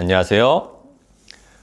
안녕하세요.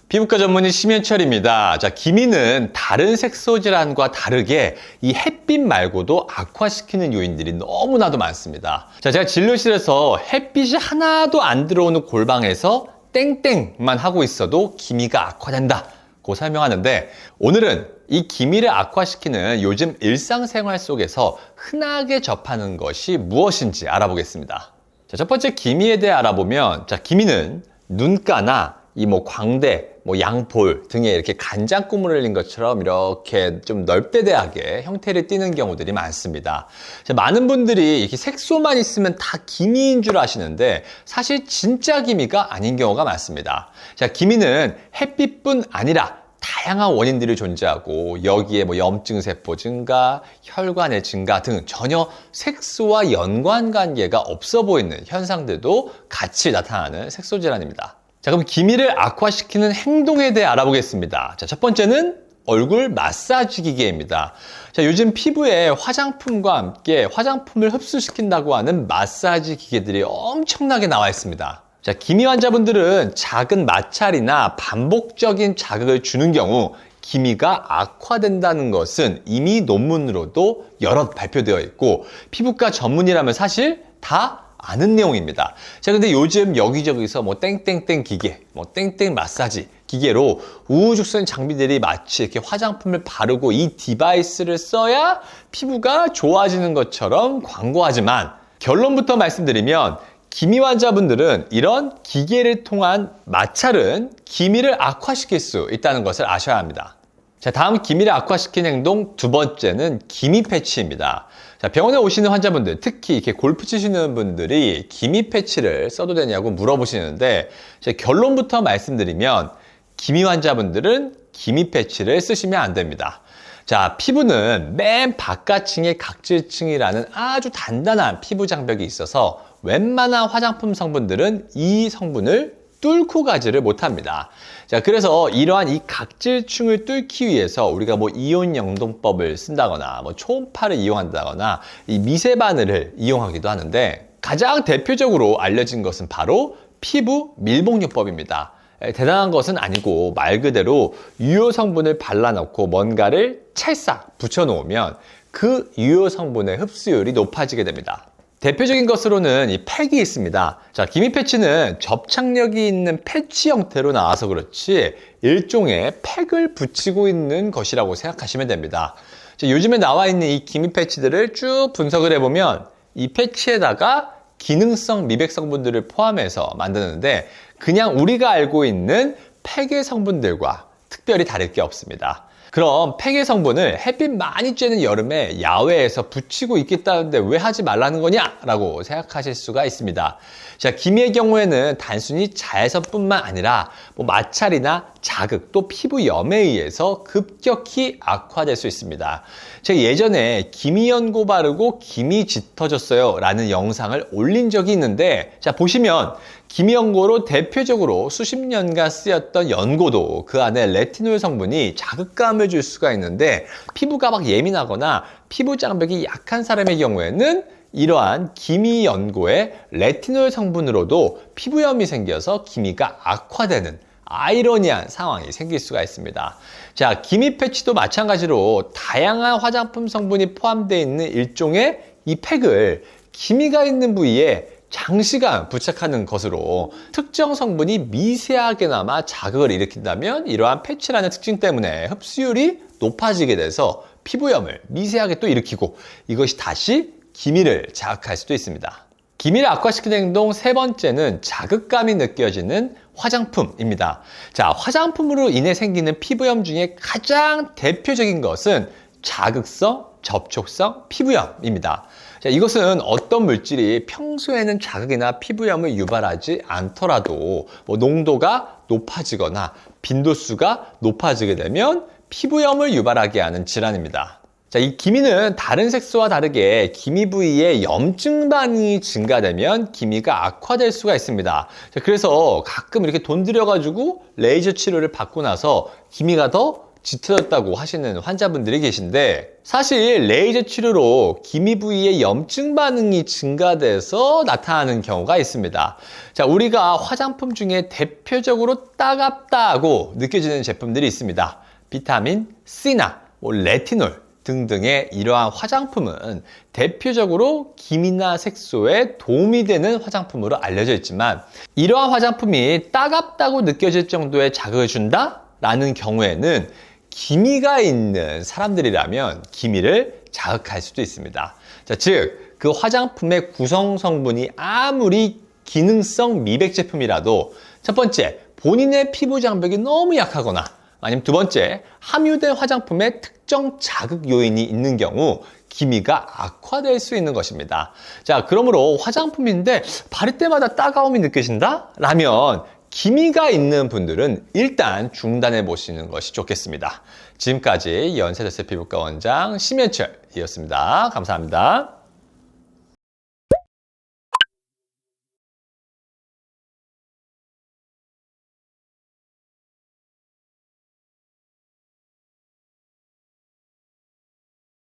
피부과 전문의 심현철입니다. 자, 기미는 다른 색소 질환과 다르게 이 햇빛 말고도 악화시키는 요인들이 너무나도 많습니다. 자, 제가 진료실에서 햇빛이 하나도 안 들어오는 골방에서 땡땡만 하고 있어도 기미가 악화된다. 고 설명하는데 오늘은 이 기미를 악화시키는 요즘 일상생활 속에서 흔하게 접하는 것이 무엇인지 알아보겠습니다. 자, 첫 번째 기미에 대해 알아보면 자, 기미는 눈가나 이 뭐 광대, 뭐 양볼 등에 이렇게 간장구멍을 흘린 것처럼 이렇게 좀 넓대대하게 형태를 띠는 경우들이 많습니다. 자, 많은 분들이 이렇게 색소만 있으면 다 기미인 줄 아시는데 사실 진짜 기미가 아닌 경우가 많습니다. 자, 기미는 햇빛뿐 아니라 다양한 원인들이 존재하고 여기에 뭐 염증 세포 증가, 혈관의 증가 등 전혀 색소와 연관 관계가 없어 보이는 현상들도 같이 나타나는 색소 질환입니다. 자, 그럼 기미를 악화시키는 행동에 대해 알아보겠습니다. 자, 첫 번째는 얼굴 마사지 기계입니다. 자, 요즘 피부에 화장품과 함께 화장품을 흡수시킨다고 하는 마사지 기계들이 엄청나게 나와 있습니다. 자, 기미 환자분들은 작은 마찰이나 반복적인 자극을 주는 경우 기미가 악화된다는 것은 이미 논문으로도 여러 발표되어 있고 피부과 전문이라면 사실 다 아는 내용입니다. 자, 근데 요즘 여기저기서 뭐 땡땡땡 기계, 뭐 땡땡 마사지 기계로 우후죽순 장비들이 마치 이렇게 화장품을 바르고 이 디바이스를 써야 피부가 좋아지는 것처럼 광고하지만 결론부터 말씀드리면 기미 환자분들은 이런 기계를 통한 마찰은 기미를 악화시킬 수 있다는 것을 아셔야 합니다. 자, 다음 기미를 악화시키는 행동 두 번째는 기미 패치입니다. 자, 병원에 오시는 환자분들, 특히 이렇게 골프 치시는 분들이 기미 패치를 써도 되냐고 물어보시는데, 제 결론부터 말씀드리면, 기미 환자분들은 기미 패치를 쓰시면 안 됩니다. 자, 피부는 맨 바깥층에 각질층이라는 아주 단단한 피부 장벽이 있어서 웬만한 화장품 성분들은 이 성분을 뚫고 가지를 못합니다. 자, 그래서 이러한 이 각질층을 뚫기 위해서 우리가 뭐 이온 영동법을 쓴다거나 뭐 초음파를 이용한다거나 이 미세 바늘을 이용하기도 하는데 가장 대표적으로 알려진 것은 바로 피부 밀봉요법입니다. 대단한 것은 아니고 말 그대로 유효 성분을 발라놓고 뭔가를 찰싹 붙여놓으면 그 유효 성분의 흡수율이 높아지게 됩니다. 대표적인 것으로는 이 팩이 있습니다. 자, 기미 패치는 접착력이 있는 패치 형태로 나와서 그렇지 일종의 팩을 붙이고 있는 것이라고 생각하시면 됩니다. 자, 요즘에 나와 있는 이 기미 패치들을 쭉 분석을 해보면 이 패치에다가 기능성 미백 성분들을 포함해서 만드는데 그냥 우리가 알고 있는 팩의 성분들과 특별히 다를 게 없습니다. 그럼 팩의 성분을 햇빛 많이 쬐는 여름에 야외에서 붙이고 있겠다는데 왜 하지 말라는 거냐? 라고 생각하실 수가 있습니다. 자, 기미의 경우에는 단순히 자외선뿐만 아니라 뭐 마찰이나 자극 또 피부 염에 의해서 급격히 악화될 수 있습니다. 제가 예전에 기미 연고 바르고 기미 짙어졌어요 라는 영상을 올린 적이 있는데 자 보시면 기미 연고로 대표적으로 수십 년간 쓰였던 연고도 그 안에 레 티놀 성분이 자극감을 줄 수가 있는데 피부가 막 예민하거나 피부 장벽이 약한 사람의 경우에는 이러한 기미 연고의 레티놀 성분으로도 피부염이 생겨서 기미가 악화되는 아이러니한 상황이 생길 수가 있습니다. 자, 기미 패치도 마찬가지로 다양한 화장품 성분이 포함되어 있는 일종의 이 팩을 기미가 있는 부위에 장시간 부착하는 것으로 특정 성분이 미세하게나마 자극을 일으킨다면 이러한 패치라는 특징 때문에 흡수율이 높아지게 돼서 피부염을 미세하게 또 일으키고 이것이 다시 기미를 자극할 수도 있습니다. 기미를 악화시키는 행동 세 번째는 자극감이 느껴지는 화장품입니다. 자, 화장품으로 인해 생기는 피부염 중에 가장 대표적인 것은 자극성, 접촉성 피부염입니다. 자, 이것은 어떤 물질이 평소에는 자극이나 피부염을 유발하지 않더라도 뭐 농도가 높아지거나 빈도수가 높아지게 되면 피부염을 유발하게 하는 질환입니다. 자, 이 기미는 다른 색소와 다르게 기미 부위에 염증 반응이 증가되면 기미가 악화될 수가 있습니다. 자, 그래서 가끔 이렇게 돈 들여가지고 레이저 치료를 받고 나서 기미가 더 짙어졌다고 하시는 환자분들이 계신데 사실 레이저 치료로 기미 부위의 염증 반응이 증가돼서 나타나는 경우가 있습니다. 자, 우리가 화장품 중에 대표적으로 따갑다고 느껴지는 제품들이 있습니다. 비타민 C나 뭐 레티놀 등등의 이러한 화장품은 대표적으로 기미나 색소에 도움이 되는 화장품으로 알려져 있지만 이러한 화장품이 따갑다고 느껴질 정도의 자극을 준다? 라는 경우에는 기미가 있는 사람들이라면 기미를 자극할 수도 있습니다. 자, 즉, 그 화장품의 구성 성분이 아무리 기능성 미백 제품이라도 첫 번째, 본인의 피부 장벽이 너무 약하거나 아니면 두 번째, 함유된 화장품에 특정 자극 요인이 있는 경우 기미가 악화될 수 있는 것입니다. 자, 그러므로 화장품인데 바를 때마다 따가움이 느껴진다? 라면 기미가 있는 분들은 일단 중단해 보시는 것이 좋겠습니다. 지금까지 연세대세 피부과 원장 심현철이었습니다. 감사합니다.